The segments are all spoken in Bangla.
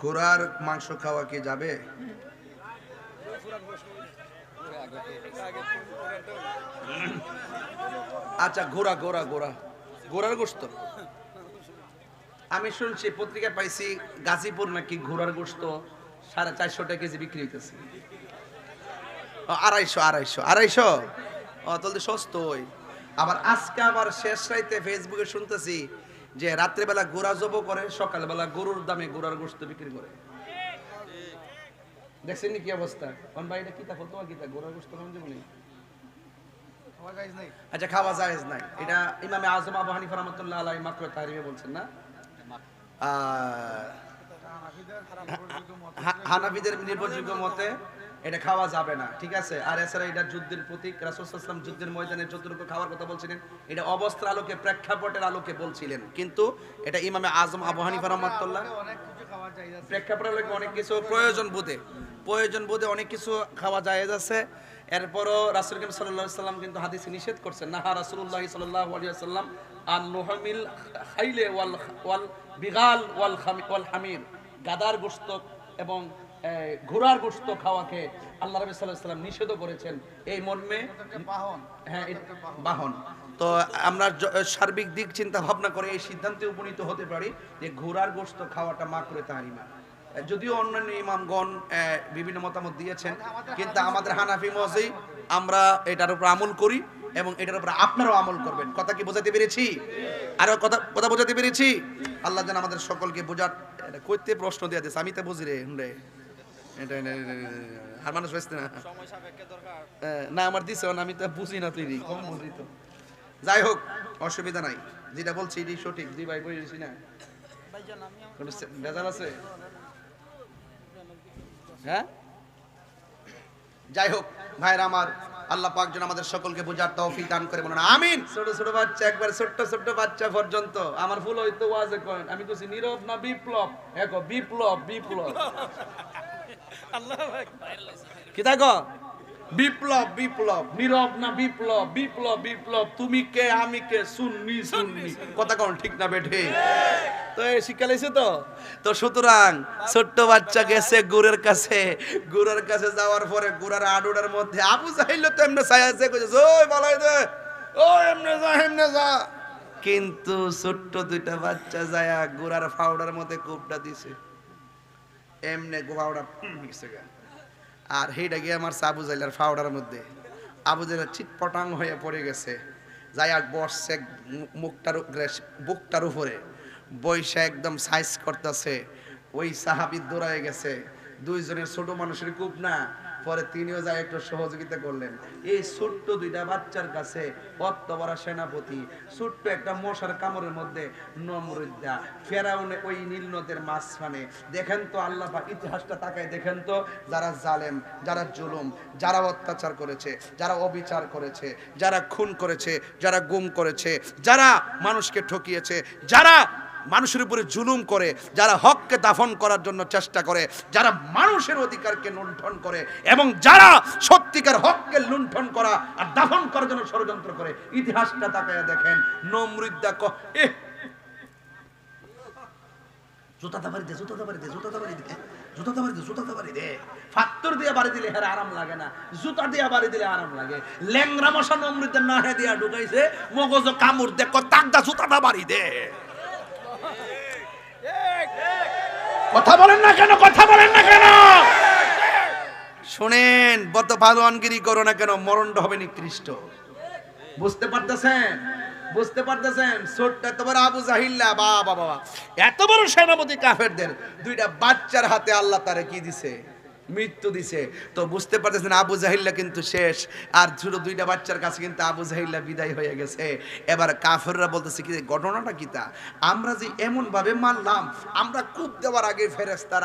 ঘোড়ার মাংস খাওয়া কি যাবে? আচ্ছা ঘোড়া ঘোড়া ঘোড়া। ঘোড়ার গোস্ত আমি শুনছি পত্রিকায় পাইছি, গাজীপুর নাকি ঘোড়ার গোস্ত সাড়ে চারশো টাকা কেজি বিক্রি হইতেছে। আড়াইশো আড়াইশো আড়াইশো? ও, তাহলে সস্তই আবার আজকে আবার শেষ রাইতে ফেসবুকে শুনতেছি যে রাত্রেবেলা গোড়া জব করে সকালবেলা গরুর দামে গোড়ার গোস্ত বিক্রি করে। দেখছেন কি অবস্থা? কোন ভাই এটা কিতা কিতা গোড়ার গোস্ত জীবনে আচ্ছা খাওয়া জায়েজ নাই। এটা ইমামে আজম আবু হানিফা রহমাতুল্লাহ আলাইহি মাত্র তাহরিমে বলছেন না? হানাফিদের নির্ভরযোগ্য মতে এটা খাওয়া যাবে না, ঠিক আছে? আর এছাড়া এটা যুদ্ধের প্রতীক রাসূলুল্লাহ যুদ্ধের ময়দানে যতটুকু খাওয়ার কথা বলছিলেন, এটা অবস্থার আলোকে, প্রেক্ষাপটের আলোকে বলছিলেন। কিন্তু এটা ইমামে আজম আবু হানিফা প্রেক্ষাপটের আলোকে অনেক কিছু প্রয়োজন বোধে প্রয়োজন বোধে অনেক কিছু খাওয়া জায়েজ আছে। এরপরও রাসূল সাল্লাল্লাহু সাল্লাম কিন্তু হাদিসে নিষেধ করছেন, নাহা ওয়াসাল্লাম আন নুহামিল খাইলে ওয়াল ওয়াল বিগাল ওয়াল ওয়াল হামির গাদার গোশত এবং ঘোড়ার গোশত খাওয়াকে আল্লাহ সাল্লাল্লাহু সাল্লাম নিষেধ করেছেন। এই মর্মে হ্যাঁ বাহন তো আমরা সার্বিক দিক চিন্তা ভাবনা করে এই সিদ্ধান্তে উপনীত হতে পারি যে ঘোড়ার গোশত খাওয়াটা মা করে তাহারিমা যদিও অন্যান্য ইমামগণ বিভিন্ন মতামত দিয়েছেন কিন্তু আমাদের হানাফি মজি আমরা এটার উপর আমল করি এবং এটার উপর আপনারাও আমল করবেন। কথা কি বোঝাতে পেরেছি? আরও কথা কথা বোঝাতে পেরেছি? আল্লাহ যেন আমাদের সকলকে বোঝার কইতে প্রশ্ন দিয়ে দিস আমি তো বুঝি রে। এটা এটা- এটা- এটা- আর মানুষ না? না আমার আমি তো বুঝি না তুই কম বুঝি তো। যাই হোক অসুবিধা নাই। যেটা বলছি এটাই সঠিক। দুই ভাই বলেছি না। কোনো সে- আছে? হ্যাঁ? যাই হোক ভাইরা আমার আল্লাহ পাক যেন আমাদের সকলকে বোঝার তৌফিক দান করে বলুন। আমিন! ছোট ছোট বাচ্চা একবার ছোট্ট ছোট্ট বাচ্চা পর্যন্ত। আমার ফুল হইতো ওয়াজে করেন আমি কইছি নীরব না বিপ্লব? একো বিপ্লব বিপ্লব। কি থাকো? বিপ্লব বিপ্লব নীরব না বিপ্লব? বিপ্লব বিপ্লব তুমি কে আমি কে? শুননি শুননি কথা কোন ঠিক না বেঠে। তো এই শিক্ষা লাইছে তো? তো সুতরাং ছোট্ট বাচ্চা গেছে গুরের কাছে। গুরের কাছে যাওয়ার পরে গুরার আডুডার মধ্যে আবু জাহিল তো এমনি কইছে ওই বলাই দে। ও এমনে যা এমনে যা। কিন্তু ছোট্ট দুইটা বাচ্চা যায়া গুরার ফাউডার মধ্যে কূপটা দিছে। এমনে গোহাওড়া গেছে গা। আর সেইটা গিয়ে আমার আবু জাইলার ফাউডার মধ্যে। আবু জাইলার চিটপটাং হয়ে পড়ে গেছে। যাই আর বসছে মুখটার উপরে বুকটার উপরে। বৈশা একদম সাইজ করতেছে। ওই সাহাবি দৌড়ায় গেছে। দুইজনের ছোট মানুষের কূপ না। পরে তিনিও যায় একটু সহযোগিতা করলেন। এই ছোট্ট দুইটা বাচ্চার কাছে অত সেনাপতি, ছোট্ট একটা মশার কামড়ের মধ্যে নমরুদ্দা, ফেরাউনে ওই নীল নদের মাঝখানে। দেখেন তো আল্লাহ বা ইতিহাসটা তাকায়, দেখেন তো যারা জালেম, যারা জুলুম, যারা অত্যাচার করেছে, যারা অবিচার করেছে, যারা খুন করেছে, যারা গুম করেছে, যারা মানুষকে ঠকিয়েছে, যারা মানুষের উপরে জুলুম করে, যারা হককে দাফন করার জন্য চেষ্টা করে, যারা মানুষের অধিকারকে লুণ্ঠন করে এবং যারা সত্যিকার হককে লুণ্ঠন করা আর দাফন করার জন্য ষড়যন্ত্র করে, ইতিহাসটা তাকায় দেখেন নমৃদ্দা দে দে দে দে দে। ফাত্তর দিয়ে বাড়ি দিলে হের আরাম লাগে না, জুতা দিয়ে বাড়ি দিলে আরাম লাগে। ল্যাংরা মশা নমৃতের না হে দিয়া ঢুকাইছে, মগজ কামড় দে, ক তাকদা জুতাটা বাড়ি দে। কথা বলেন না কেন, কথা বলেন না কেন? শোনেন বত ভালোয়ানগিরি করো না কেন মরণটা হবে নিকৃষ্ট। বুঝতে পারতেছেন? বুঝতে পারতেছেন? ছোট্ট বড় আবু জাহিল্লা বাবা বাবা। এত বড় সেনাপতি কাফেরদের, দুইটা বাচ্চার হাতে আল্লাহ তারে কি দিছে? মৃত্যু দিছে। তো বুঝতে পারতেছেন, আবু জাহিল্লা কিন্তু শেষ। আর ছোট দুইটা বাচ্চার কাছে কিন্তু আবু জাহিল্লা বিদায় হয়ে গেছে। এবার কাফেররা বলতেছে কি, ঘটনাটা কি তা? আমরা যে এমন ভাবে মারলাম, আমরা কূপ দেওয়ার আগে ফেরেস্তার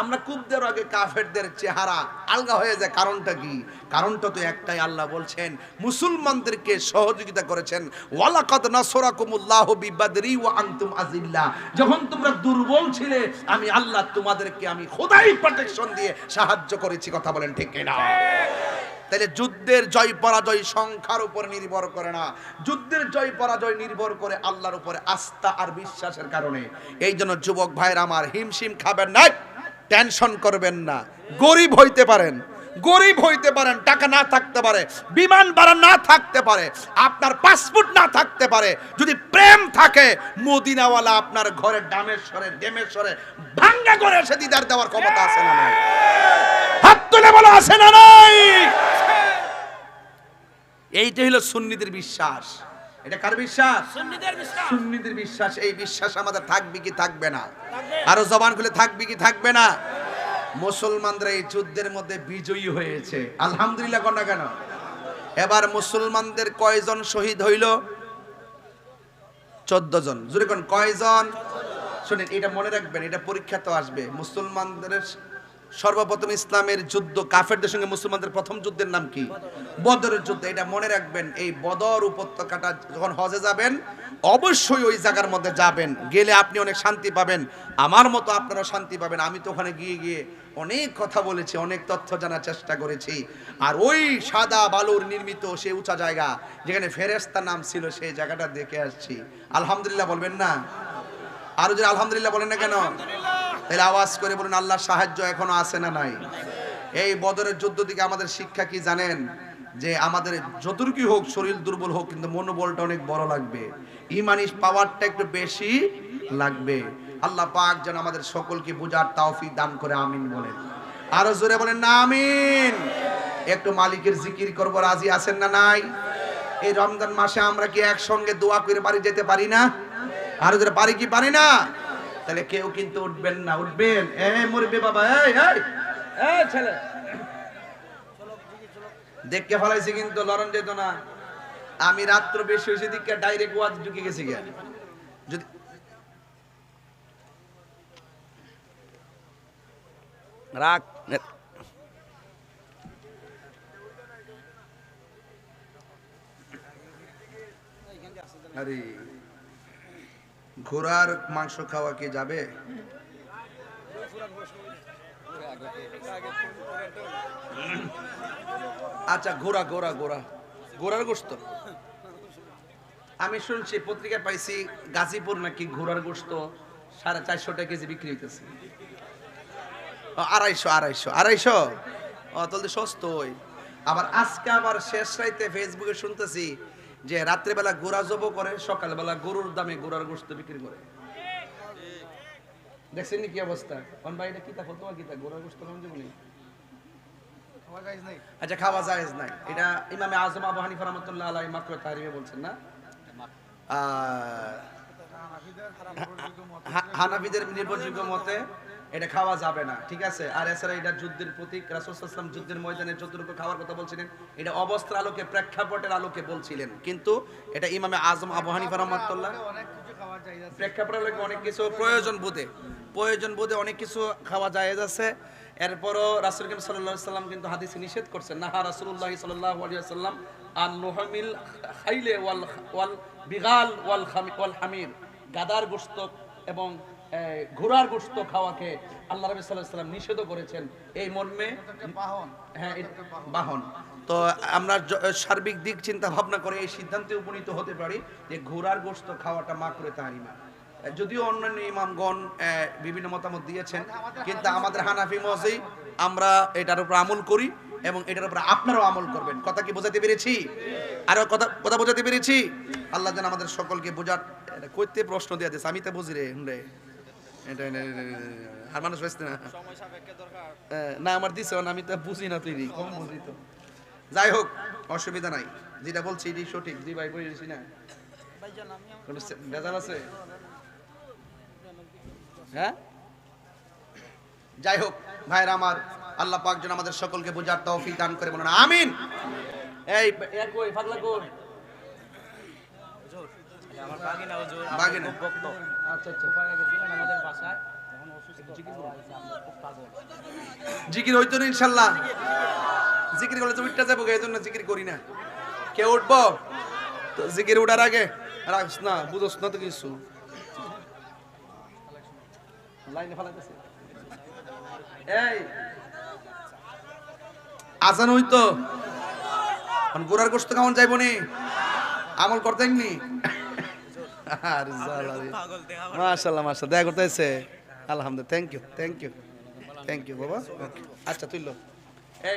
আমরা কূপ দেওয়ার আগে কাফেরদের চেহারা আলগা হয়ে যায়। কারণটা কি? কারণটা তো একটাই, আল্লাহ বলছেন, মুসলমানদেরকে সহযোগিতা করেছেন, ওয়ালাকাদ নাসরাকুমুল্লাহু বিবাদরি ওয়া আনতুম আযিল্লা যখন তোমরা দুর্বল ছিলে, আমি আল্লাহ তোমাদেরকে আমি খোদাই প্রোটেকশন দিয়ে সাহায্য করেছি, কথা বলেন ঠিক কিনা? তাহলে যুদ্ধের জয় পরাজয় সংখ্যার উপর নির্ভর করে না। যুদ্ধের জয় পরাজয় নির্ভর করে আল্লাহর উপরে আস্থা আর বিশ্বাসের কারণে। এই জন্য যুবক ভাইয়ের আমার হিমশিম খাবেন না টেনশন করবেন না, গরিব হইতে পারেন। গরিব হইতে পারেন টাকা না থাকতে পারে বিমান ভাড়া না থাকতে পারে আপনার পাসপোর্ট না থাকতে পারে যদি প্রেম থাকে মদিনাওয়ালা আপনার ঘরে ডামেশ্বরে ডেমেশ্বরে ভাঙ্গা করে এসে দিদার দেওয়ার ক্ষমতা আছে না নাই? হাত তুলে বলো আছে না নাই? এইটা হলো সুন্নিদের বিশ্বাস। এটা কার বিশ্বাস? সুন্নিদের বিশ্বাস। সুন্নিদের বিশ্বাস এই বিশ্বাস আমাদের থাকবে কি থাকবে না? আরও জবান খুলে থাকবে কি থাকবে না? মুসলমানরা এই যুদ্ধের মধ্যে বিজয়ী হয়েছে। আলহামদুলিল্লাহ কোন কেন? এবার মুসলমানদের কয়জন শহীদ হইল? চোদ্দ জন জুড়ে কয়জন? শুনেন, এটা মনে রাখবেন, এটা পরীক্ষা তো আসবে। মুসলমানদের সর্বপ্রথম ইসলামের যুদ্ধ কাফেরদের সঙ্গে মুসলমানদের প্রথম যুদ্ধের নাম কি? বদরের যুদ্ধ। এটা মনে রাখবেন, এই বদর উপত্যকাটা যখন হজে যাবেন, অবশ্যই ওই জায়গার মধ্যে যাবেন। গেলে আপনি অনেক শান্তি পাবেন। আমার মতো আপনারাও শান্তি পাবেন। আমি তো ওখানে গিয়ে গিয়ে অনেক কথা বলেছি, অনেক তথ্য জানার চেষ্টা করেছি। আর ওই সাদা বালুর নির্মিত সেই উঁচা জায়গা, যেখানে ফেরেস্তার নাম ছিল, সেই জায়গাটা দেখে আসছি। আলহামদুলিল্লাহ বলবেন না? আরও যদি আলহামদুলিল্লাহ বলেন না কেন? তাহলে আওয়াজ করে বলুন, আল্লাহর সাহায্য এখনও আছে না নাই? এই বদরের যুদ্ধ থেকে আমাদের শিক্ষা কি জানেন? যে আমাদের যতটুকু হোক, শরীর দুর্বল হোক, কিন্তু মনোবলটা অনেক বড় লাগবে। ইমানি পাওয়ারটা একটু বেশি লাগবে। আল্লাহ পাক যেন আমাদের সকলকে বুঝার তাওফিক দান করে, আমিন বলেন। আরও জোরে বলেন, না, আমিন। একটু মালিকের জিকির করব, রাজি আছেন না নাই? এই রমজান মাসে আমরা কি একসঙ্গে দোয়া করে বাড়ি যেতে পারি না? আর পারি কি? পারি না? তাহলে কেউ কিন্তু উঠবেন না, উঠবেন। এ, মরবে বাবা ছেলে। দেখকে ফলাইছে কিন্তু লরণ যেত না আমি রাত্র বেশি হয়েছে দিকে ডাইরেক্ট ওয়াজ ঢুকে গেছি গিয়া। যদি রাখ আরে। ঘোড়ার মাংস খাওয়া কি যাবে? আচ্ছা ঘোড়া ঘোড়া ঘোড়া। ঘোড়ার গোস্ত আমি শুনছি, পত্রিকা পাইছি, গাজীপুর নাকি ঘোড়ার গোস্ত সাড়ে চারশো টাকা কেজি বিক্রি হইতেছে। আড়াইশো আড়াইশো আড়াইশো? ও, তাহলে সস্তই আবার আজকে আবার শেষ রাইতে ফেসবুকে শুনতেছি যে রাত্রেবেলা গোড়া জব করে সকালবেলা গরুর দামে গোড়ার গোস্ত বিক্রি করে। দেখছেন কি অবস্থা? কোন ভাই এটা কিতা ফতোয়া কিতা গোড়ার গোস্ত জীবনী আচ্ছা খাওয়া জায়েজ নাই। এটা ইমামে আজম আবু হানিফা রাহমাতুল্লাহ আলাইহি মাকরু তাহরিমে বলছেন না? হানাফিদের নির্ভরযোগ্য মতে এটা খাওয়া যাবে না, ঠিক আছে? আর এছাড়া এটা যুদ্ধের প্রতীক রাসূলুল্লাহ যুদ্ধের ময়দানে যতটুকু খাওয়ার কথা বলছিলেন, এটা অবস্থার আলোকে, প্রেক্ষাপটের আলোকে বলছিলেন। কিন্তু এটা ইমামে আজম আবু হানিফা প্রেক্ষাপটের আলোকে অনেক কিছু প্রয়োজন বোধে প্রয়োজন বোধে অনেক কিছু খাওয়া যায় আছে। এরপরও রাসূল সাল্লাল্লাহু আলাইহি সাল্লাম কিন্তু হাদিসে নিষেধ করছেন, নাহা রাসূলুল্লাহ সাল্লাল্লাহু আলাইহি ওয়াসাল্লাম আন নুহামিল খাইলে ওয়াল ওয়াল বিগাল ওয়াল ওয়াল হামির গাদার গোশত এবং ঘোড়ার গোশত খাওয়াকে আল্লাহ সাল্লাল্লাহু সাল্লাম নিষেধ করেছেন। এই মর্মে হ্যাঁ বাহন। তো আমরা সার্বিক দিক চিন্তা ভাবনা করে এই সিদ্ধান্তে উপনীত হতে পারি যে ঘোড়ার গোশত খাওয়াটা মাকরে তাহারিমা যদিও অন্যান্য ইমামগণ বিভিন্ন মতামত দিয়েছেন কিন্তু আমাদের হানাফি মজে আমরা এটার উপর আমল করি এবং এটার উপর আপনারাও আমল করবেন। কথা কি বোঝাতে পেরেছি? আরও কথা কথা বোঝাতে পেরেছি? আল্লাহ যেন আমাদের সকলকে বোঝার কইতে প্রশ্ন দিয়ে দিয়েছে আমি তো বুঝি রে এটা- এটা- আর মানুষ বেসতে না। না আমার দিছে আমি তো বুঝি না কম বুঝি তো। যাই হোক অসুবিধা নাই। যেটা বলছি এটাই সঠিক। জি ভাই বলেছি না ভেজাল আছে? হ্যাঁ? যাই হোক ভাইরা আমার আল্লাহ পাক যেন আমাদের সকলকে বোঝার তৌফিক দান করে বলুন। আমিন! এই এক কই পাগলা কই? আমার বাগিনা হুজুর বাগিনা। ভক্ত। আচ্ছা আচ্ছা। ওখানে গেছিলেন আমাদের বাসায় জিকির হইতো না ইনশাল্লাহ। জিকির করলে তো যাব এই জন্য জিকির করি না। কে উঠবো? তো জিকির উঠার আগে রাখস না বুঝোস না তো কিছু। লাইনে ফালাইতেছে। এই আজান হইতো। গোড়ার গোস্ত কেমন যাইব নি। আমল করতেন নি। আরে আলহামদুলিল্লাহ thank you thank you thank you বাবা. আচ্ছা তুইলো এই